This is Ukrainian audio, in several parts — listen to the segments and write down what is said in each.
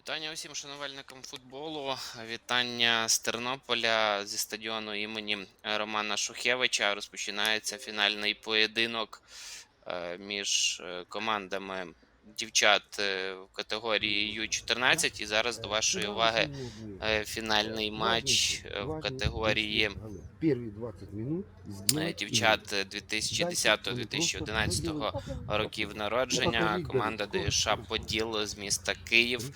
Вітання усім шанувальникам футболу. Вітання з Тернополя зі стадіону імені Романа Шухевича. Розпочинається фінальний поєдинок е, між е, командами дівчат е, в категорії Ю-14. І зараз до вашої уваги е, фінальний матч е, в категорії Первые 20 минут сделать дівчат 2010-2011 років народження. Команда ДШ Поділ з міста Київ.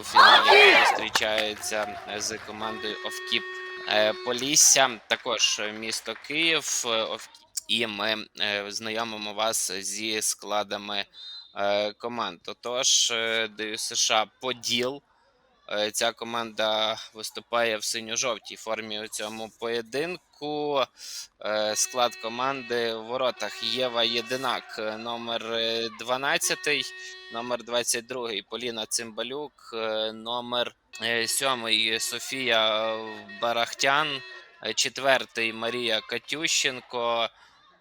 У фіналі зустрічається з командою Овкіп Полісся. Також місто Київ. І ми знайомимо вас зі складами команд. Отож, е, ДЮСШ США Поділ. Е, Ця команда виступає в синьо-жовтій формі у цьому поєдинку. Е, Склад команди в воротах Єва Єдинак, е, номер е, 12, номер 22 Поліна Цимбалюк, е, номер 7 Софія Барахтян, е, четвертий Марія Катющенко.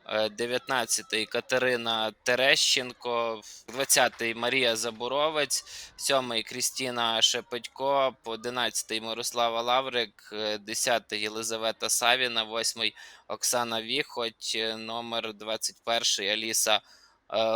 Е, 19-й Катерина Терещенко, 20-й Марія Забуровець, 7-й Крістіна Шепетько, 11-й Мирослава Лаврик, 10-й Єлизавета Савіна, 8-й Оксана Віхоть, е, номер 21-й Аліса е,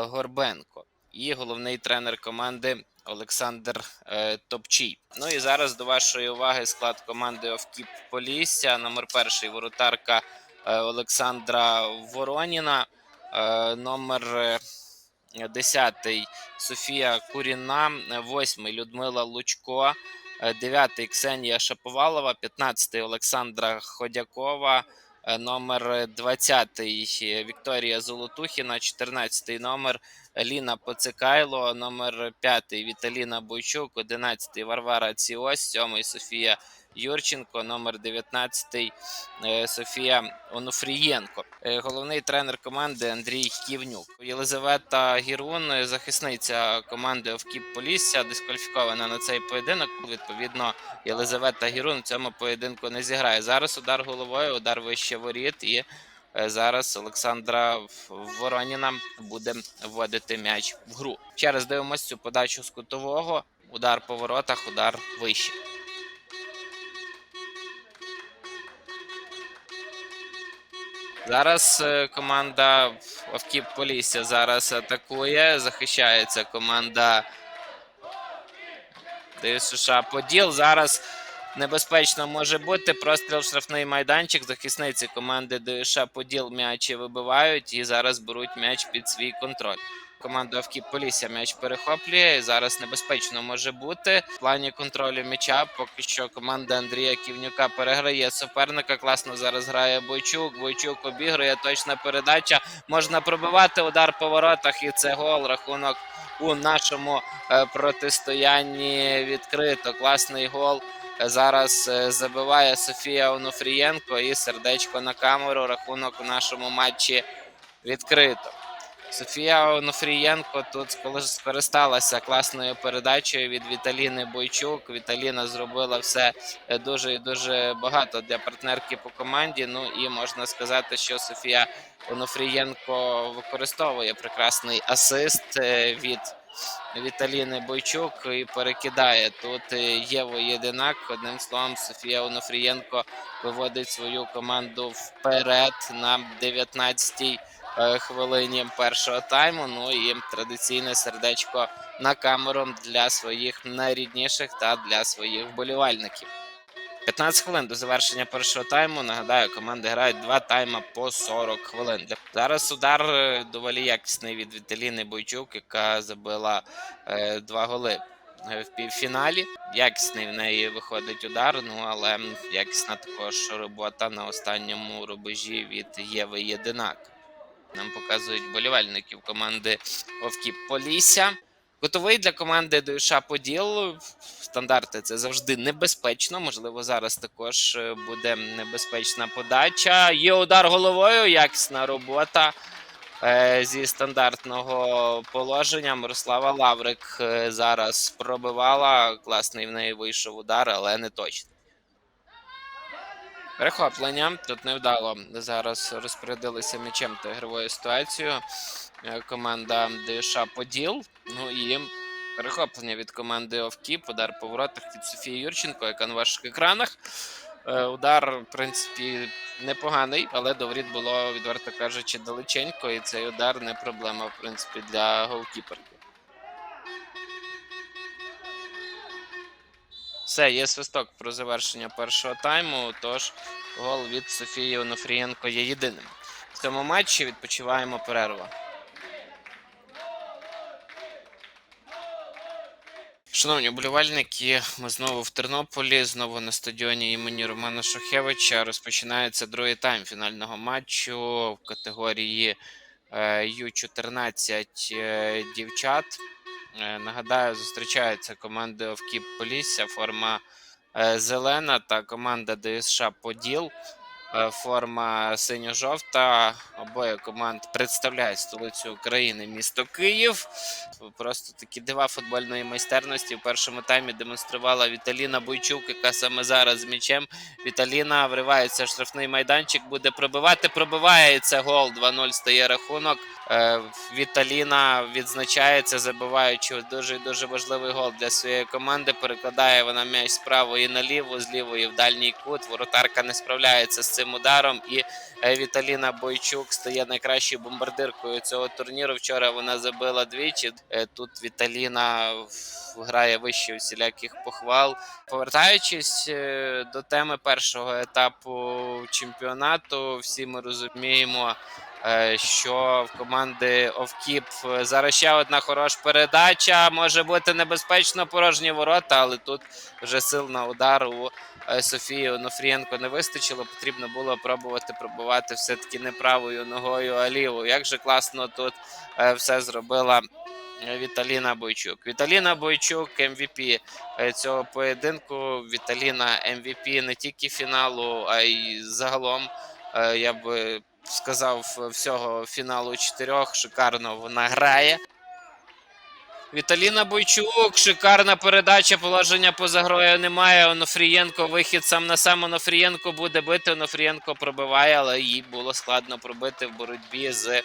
Горбенко. І головний тренер команди Олександр е, Топчій. Ну і зараз до вашої уваги склад команди Овкіп Полісся. Номер перший воротарка е, Олександра Вороніна, е, номер е, 10 Софія Куріна, 8 Людмила Лучко, 9 Ксенія Шаповалова, 15 Олександра Ходякова, е, номер 20 Вікторія Золотухіна, 14 номер Ліна Поцикайло, номер 5 Віталіна Бойчук, 11 Варвара Ціось, 7 Софія Юрченко, номер 19 е, Софія Онуфрієнко. Е, Головний тренер команди Андрій Ківнюк. Єлизавета Гірун, е, захисниця команди Овкіп Полісся, дискваліфікована на цей поєдинок. Відповідно, Єлизавета Гірун в цьому поєдинку не зіграє. Зараз удар головою, удар вище воріт і. Зараз Олександра Вороніна буде вводити м'яч в гру. Ще раз дивимося цю подачу з кутового. Удар по воротах, удар вище. Зараз команда команда Овкіп Полісся зараз атакує. Захищається команда ДСШ Поділ. Зараз небезпечно може бути. Простріл в штрафний майданчик. Захисниці команди ДШ Поділ м'ячі вибивають і зараз беруть м'яч під свій контроль. Команда Овкіп Полісся м'яч перехоплює. Зараз небезпечно може бути. В плані контролю м'яча поки що команда Андрія Ківнюка переграє суперника. Класно зараз грає Бойчук. Бойчук обігрує. Точна передача. Можна пробивати удар по воротах, і це гол. Рахунок у нашому е, протистоянні відкрито. Класний гол. Зараз е, забиває Софія Онуфрієнко і сердечко на камеру. Рахунок у нашому матчі відкрито. Софія Онуфрієнко тут скористалася класною передачею від Віталіни Бойчук. Віталіна зробила все е, дуже і дуже багато для партнерки по команді. Ну і можна сказати, що Софія Онуфрієнко використовує прекрасний асист е, від Віталіни Бойчук і перекидає тут Єво Єву Єдинак. Одним словом, Софія Онофрієнко виводить свою команду вперед на 19-й е, хвилині першого тайму. Ну і традиційне сердечко на камеру для своїх найрідніших та для своїх вболівальників. 15 хвилин до завершення першого тайму. Нагадаю, команди грають два тайма по 40 хвилин. Зараз удар е, доволі якісний від Віталіни Бойчук, яка забила е, два голи е, в півфіналі. Якісний в неї виходить удар. Ну але якісна також робота на останньому рубежі від Єви Єдинак. Нам показують болівальників команди Вовків Полісся. Готовий для команди ДЮШ Поділ. Стандарти це завжди небезпечно. Можливо, зараз також е, буде небезпечна подача. Є удар головою, якісна робота е, зі стандартного положення. Мирослава Лаврик е, зараз пробивала. Класний в неї вийшов удар, але не точний. Перехоплення. Тут невдало зараз розпорядилися м'ячем та ігровою ситуацією. Е, Команда ДШ Поділ. Ну і Перехоплення від команди Овкіп, удар по воротах від Софії Юрченко, яка на ваших екранах. Е, Удар, в принципі, непоганий, але до воріт було, відверто кажучи, далеченько, і цей удар не проблема, в принципі, для голкіперки. Все, є свисток про завершення першого тайму. Тож гол від Софії Онофрієнко є єдиним. В цьому матчі відпочиваємо перерва. Шановні вболівальники, ми знову в Тернополі, знову на стадіоні імені Романа Шухевича. Розпочинається другий тайм фінального матчу в категорії е, Ю-14 е, дівчат. Е, Нагадаю, зустрічаються команди Овкіп Полісся, форма зелена та команда ДСШ Поділ. Е, Форма синьо-жовта. Обоє команд представляють столицю України, місто Київ. Просто такі дива футбольної майстерності в першому таймі демонструвала Віталіна Бойчук, яка саме зараз з м'ячем. Віталіна вривається в штрафний майданчик, буде пробивати. Пробиває і це гол. 2-0 стає рахунок. Е, Віталіна відзначається, забиваючи дуже дуже важливий гол для своєї команди. Перекладає вона м'яч з правої на ліву, з лівої в дальній кут. Воротарка не справляється з цим ударом. І е, Віталіна Бойчук стає найкращою бомбардиркою цього турніру. Вчора вона забила двічі. Е, Тут Віталіна грає вище всіляких похвал. Повертаючись е, до теми першого етапу чемпіонату, всі ми розуміємо. Що в команди Овкіп зараз ще одна хороша передача. Може бути небезпечно порожні ворота, але тут вже сил на удар у Софії Онофрієнко не вистачило. Потрібно було пробувати пробувати все-таки не правою ногою, а лівою. Як же класно тут е, все зробила е, Віталіна Бойчук. Віталіна Бойчук MVP е, цього поєдинку. Віталіна MVP не тільки фіналу, а й загалом. Я би сказав всього фіналу чотирьох. Шикарно вона грає. Віталіна Бойчук, шикарна передача, положення поза грою немає. Онофрієнко, вихід сам на сам Онофрієнко буде бити. Онофрієнко пробиває, але їй було складно пробити в боротьбі з е,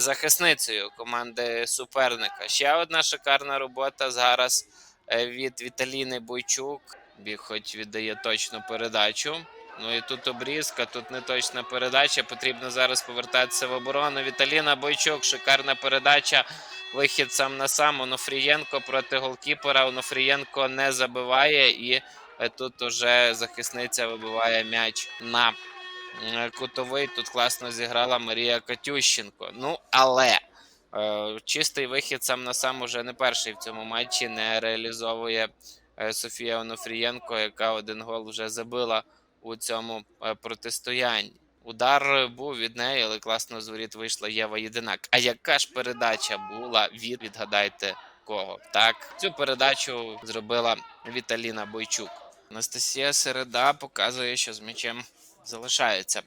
захисницею команди суперника. Ще одна шикарна робота зараз е, від Віталіни Бойчук. Біг хоч віддає точну передачу. Ну і тут обрізка, тут не точна передача. Потрібно зараз повертатися в оборону. Віталіна Бойчук, шикарна передача. Вихід сам на сам. Онофрієнко проти голкіпера. Онофрієнко не забиває, і е, тут уже захисниця вибиває м'яч на е, кутовий. Тут класно зіграла Марія Катющенко. Ну, але е, чистий вихід сам на сам уже не перший в цьому матчі не реалізовує Софія Онофрієнко, яка один гол вже забила у цьому е, протистоянні. Удар був від неї, але класно з воріт вийшла Єва Єдинак. А яка ж передача була від відгадайте кого? Так, цю передачу зробила Віталіна Бойчук. Анастасія Середа показує, що з м'ячем залишається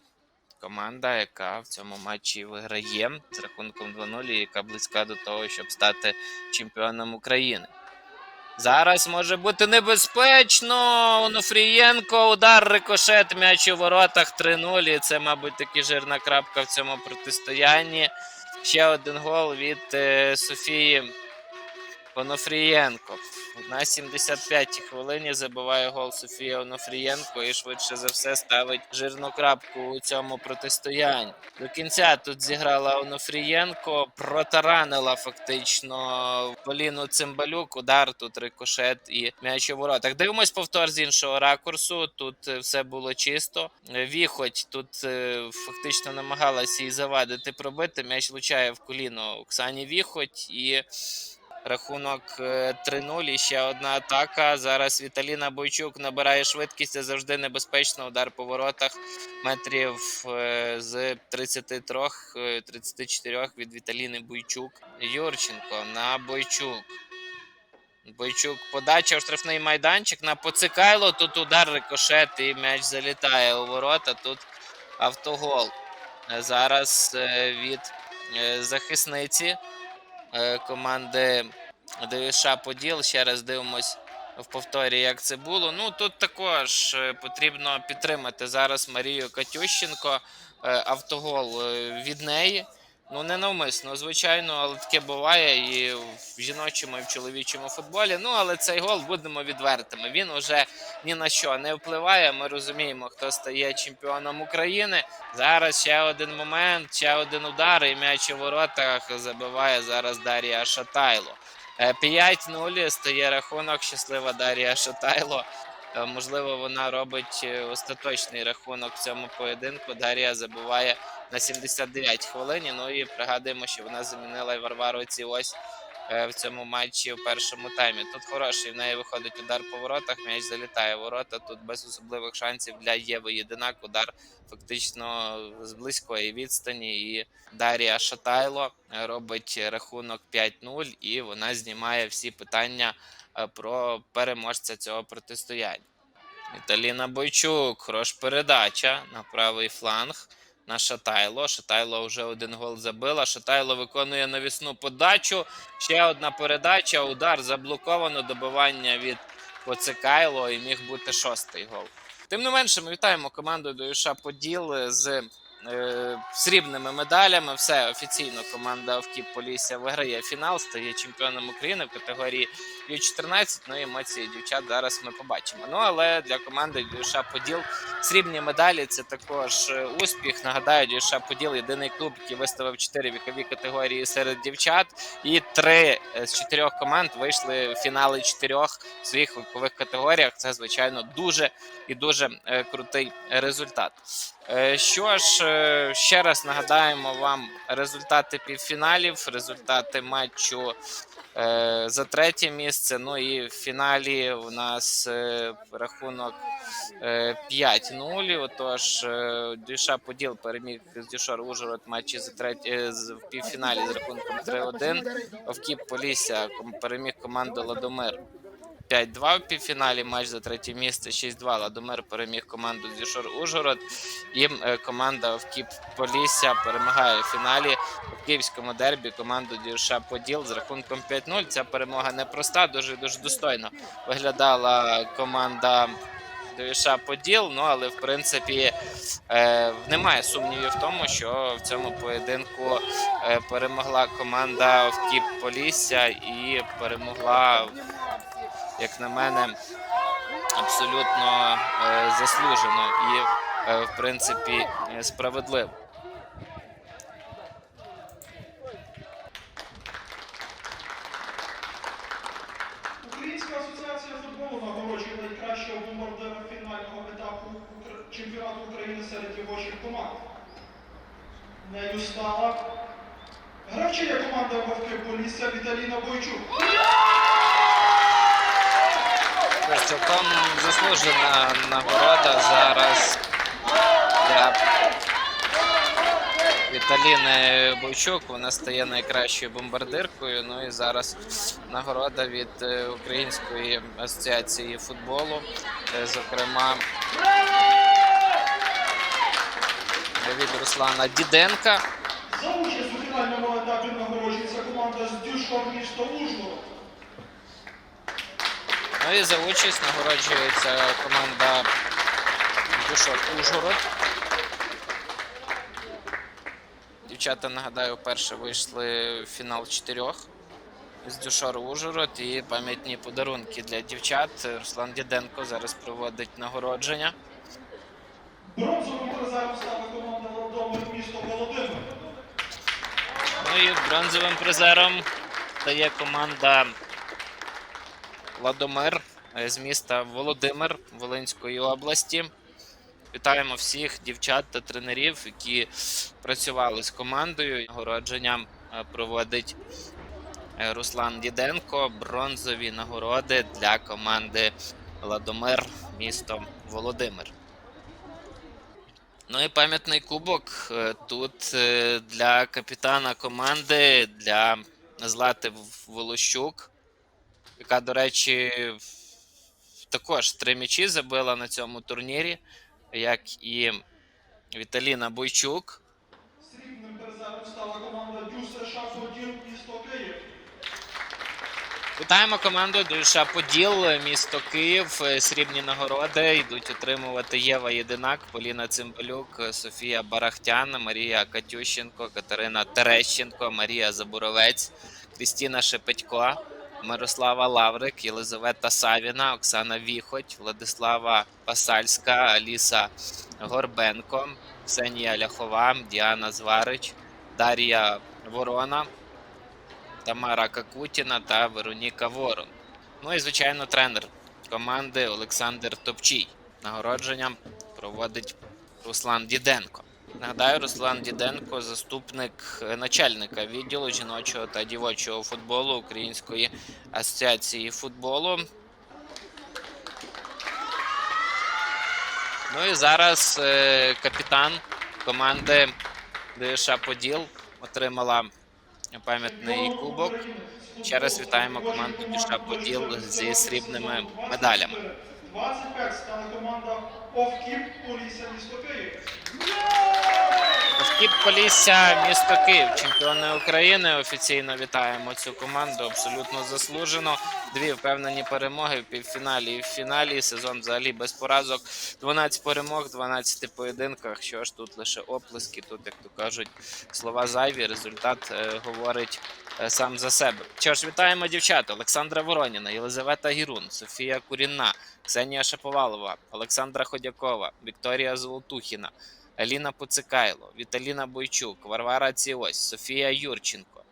команда, яка в цьому матчі виграє з рахунком 2-0, і яка близька до того, щоб стати чемпіоном України. Зараз може бути небезпечно. Онофрієнко, удар, рикошет, м'яч у воротах 3-0. І це, мабуть, таки жирна крапка в цьому протистоянні. Ще один гол від е, Софії Онофрієнко. На 75-й хвилині забиває гол Софія Онофрієнко і швидше за все ставить жирну крапку у цьому протистоянні. До кінця тут зіграла Онофрієнко, протаранила фактично Поліну Цимбалюк. Удар тут рикошет і м'яч у воротах. Дивимось повтор з іншого ракурсу. Тут е, все було чисто. Е, Віхоть тут е, фактично намагалася їй завадити пробити. М'яч влучає в коліно Оксані Віхоть і. Рахунок е, 3-0. І ще одна атака. Зараз Віталіна Бойчук набирає швидкість. Це завжди небезпечно. Удар по воротах метрів е, з 33, е, 34 від Віталіни Бойчук. Юрченко на Бойчук. Бойчук подача в штрафний майданчик на Поцикайло. Тут удар рикошет і м'яч залітає у ворота. Тут автогол. Е, Зараз е, від е, захисниці е, команди ДЮШ Поділ. Ще раз дивимось в повторі, як це було. Ну тут також е, потрібно підтримати зараз Марію Катющенко. Е, Автогол е, від неї. Ну, не навмисно, звичайно, але таке буває і в жіночому, і в чоловічому футболі. Ну, але цей гол будемо відвертими. Він уже ні на що не впливає. Ми розуміємо, хто стає чемпіоном України. Зараз ще один момент, ще один удар, і м'яч у воротах забиває зараз Дар'я Шатайло. Е, 5-0 стає рахунок. Щаслива Дар'я Шатайло. Е, Можливо, вона робить е, остаточний рахунок в цьому поєдинку. Дар'я забиває на 79 хвилині. Ну і пригадуємо, що вона замінила і Варвару Ціось е, в цьому матчі в першому таймі. Тут хороший в неї виходить удар по воротах. М'яч залітає в ворота. Тут без особливих шансів для Єви Єдинак. Удар фактично з близької відстані. І Дар'я Шатайло робить рахунок 5-0, і вона знімає всі питання е, про переможця цього протистояння. Віталіна Бойчук, хорош передача на правий фланг на Шатайло. Шатайло вже один гол забила. Шатайло виконує навісну подачу. Ще одна передача. Удар заблоковано. Добивання від Поцикайло і міг бути шостий гол. Тим не менше, ми вітаємо команду ДЮШ Поділ з срібними медалями. Все офіційно команда Овкіп Полісся виграє фінал, стає чемпіоном України в категорії Ю-14. Ну і емоції дівчат зараз ми побачимо. Ну але для команди ДЮШ Поділ срібні медалі це також е, успіх. Нагадаю, ДЮШ Поділ єдиний клуб, який виставив чотири вікові категорії серед дівчат, і три е, з чотирьох команд вийшли в фінали чотирьох своїх вікових категоріях. Це звичайно дуже і дуже е, крутий результат. Е, Що ж, е, ще раз нагадаємо вам результати півфіналів, результати матчу е, за третє місце. Ну і в фіналі у нас рахунок е, 5-0. Отож, Дюша Поділ переміг з Дюшор Ужгород матчі за третє в півфіналі з рахунком 3-1. Овкіп Полісся переміг команду Ладомир 5-2 в півфіналі. Матч за третє місце 6-2. Ладомир переміг команду Дюшор Ужгород. І е, команда Овкіп Полісся перемагає в фіналі в київському дербі команду Дюша Поділ з рахунком 5-0. Ця перемога непроста, дуже дуже достойно виглядала команда. Дюша Поділ, ну але в принципі е, немає сумнівів в тому, що в цьому поєдинку е, перемогла команда Вкіп Полісся і перемогла, як на мене, абсолютно е, заслужено і, е, в принципі, е, справедливо. Українська асоціація футболу нагороджує найкращого бомбардира фінального етапу чемпіонату України серед дівочих команд. Нею стала гравчиня команди Вовки Полісся Віталіна Бойчук. Цілком заслужена нагорода зараз для Віталіни Бойчук. Вона стає найкращою бомбардиркою. Ну і зараз нагорода від е, Української асоціації футболу. Е, Зокрема, від Руслана Діденка. За участь у фінальному етапі нагороджується команда з Дюшор місто Ужгород. Ну і за участь нагороджується команда Душок Ужгород. Дівчата, нагадаю, вперше вийшли в фінал чотирьох з Дюшору Ужгород і пам'ятні подарунки для дівчат. Руслан Діденко зараз проводить нагородження. Бронзовим призером стала команда Ладомир місто Володимир. Ну і бронзовим призером стає команда Ладомир е, з міста Володимир Волинської області. Вітаємо всіх дівчат та тренерів, які працювали з командою. Нагородження е, проводить е, Руслан Діденко. Бронзові нагороди для команди Ладомир, місто Володимир. Ну і пам'ятний кубок тут для капітана команди, для Злати Волощук, яка, до речі, також три м'ячі забила на цьому турнірі, як і Віталіна Бойчук. Срібним призером стала команда Дюс США Поділ місто Київ. Вітаємо команду Душа Поділ, місто Київ. Срібні нагороди йдуть отримувати Єва Єдинак, Поліна Цимбалюк, Софія Барахтян, Марія Катющенко, Катерина Терещенко, Марія Забуровець, Крістіна Шепетько, Мирослава Лаврик, Єлизавета Савіна, Оксана Віхоть, Владислава Пасальська, Аліса Горбенко, Ксенія Ляхова, Діана Зварич, Дар'я Ворона, Тамара Какутіна та Вероніка Ворон. Ну і, звичайно, тренер команди Олександр Топчій. Нагородження проводить Руслан Діденко. Нагадаю, Руслан Діденко заступник е, начальника відділу жіночого та дівочого футболу Української асоціації футболу. Ну і зараз е, капітан команди ДШ Поділ отримала пам'ятний кубок. Ще раз вітаємо команду Дюша Поділ зі срібними медалями. 25 стане команда Овкіп Полісся місто Київ. Полісся, місто Київ, чемпіони України. Офіційно вітаємо цю команду. Абсолютно заслужено. Дві впевнені перемоги в півфіналі і в фіналі. Сезон взагалі без поразок. 12 перемог, 12 поєдинках. Що ж тут лише оплески, тут, як то кажуть, слова зайві. Результат е, говорить е, сам за себе. Що ж, вітаємо дівчат Олександра Вороніна, Єлизавета Гірун, Софія Курінна, Ксенія Шаповалова, Олександра Ходякова, Вікторія Золотухіна. Аліна Пуцикайло, Віталіна Бойчук, Варвара Ціось, Софія Юрченко,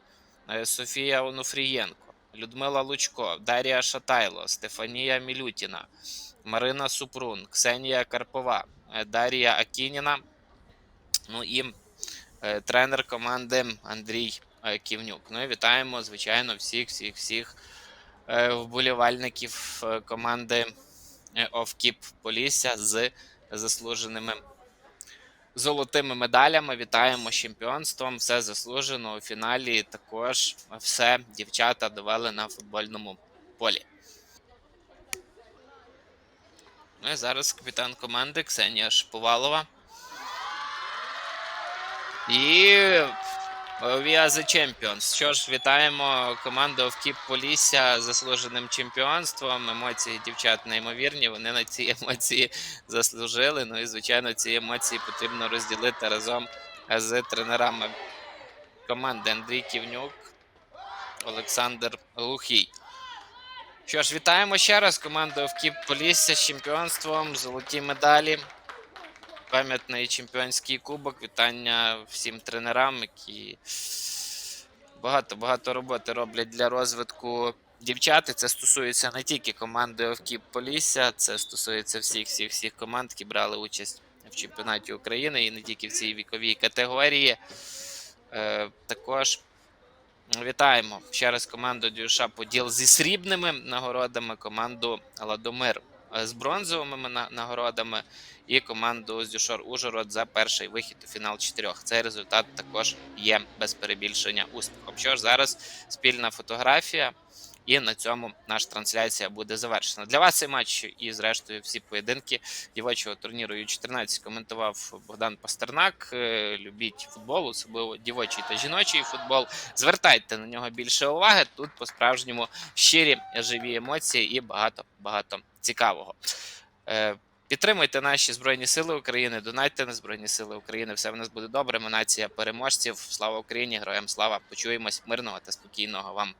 е, Софія Онуфрієнко, Людмила Лучко, Дар'я Шатайло, Стефанія Мілютіна, Марина Супрун, Ксенія Карпова, е, Дар'я Акініна. Ну і е, тренер команди Андрій Ківнюк. Ну і вітаємо, звичайно, всіх, всіх, всіх вболівальників команди Овкіп Полісся з заслуженими золотими медалями. Вітаємо чемпіонством. Все заслужено у фіналі. Також все дівчата довели на футбольному полі. Ну і зараз капітан команди Ксенія Шповалова. І We are the Champions. Що ж, вітаємо команду Овкіп Полісся заслуженим чемпіонством. Емоції дівчат неймовірні. Вони на ці емоції заслужили. Ну і звичайно, ці емоції потрібно розділити разом з тренерами команди Андрій Ківнюк, Олександр Глухий. Що ж, вітаємо ще раз команду Овкіп Полісся з чемпіонством, золоті медалі. Пам'ятний чемпіонський кубок. Вітання всім тренерам, які багато багато роботи роблять для розвитку дівчат. І це стосується не тільки команди Овкіп Полісся, це стосується всіх всіх всіх команд, які брали участь в чемпіонаті України і не тільки в цій віковій категорії. Е, також вітаємо ще раз команду Дюша Поділ зі срібними нагородами, команду Ладомир з бронзовими нагородами і команду з Дюшор Ужгород за перший вихід у фінал чотирьох. Цей результат також є без перебільшення успіхом. Що ж зараз спільна фотографія, і на цьому наша трансляція буде завершена. Для вас цей матч і, зрештою, всі поєдинки дівочого турніру Ю-14 коментував Богдан Пастернак. Е, Любіть футбол, особливо дівочий та жіночий футбол. Звертайте на нього більше уваги. Тут по-справжньому щирі живі емоції і багато багато цікавого. Е, Підтримуйте наші Збройні Сили України, донайте на Збройні Сили України. Все в нас буде добре. Ми нація переможців. Слава Україні! Героям слава! Почуємось мирного та спокійного вам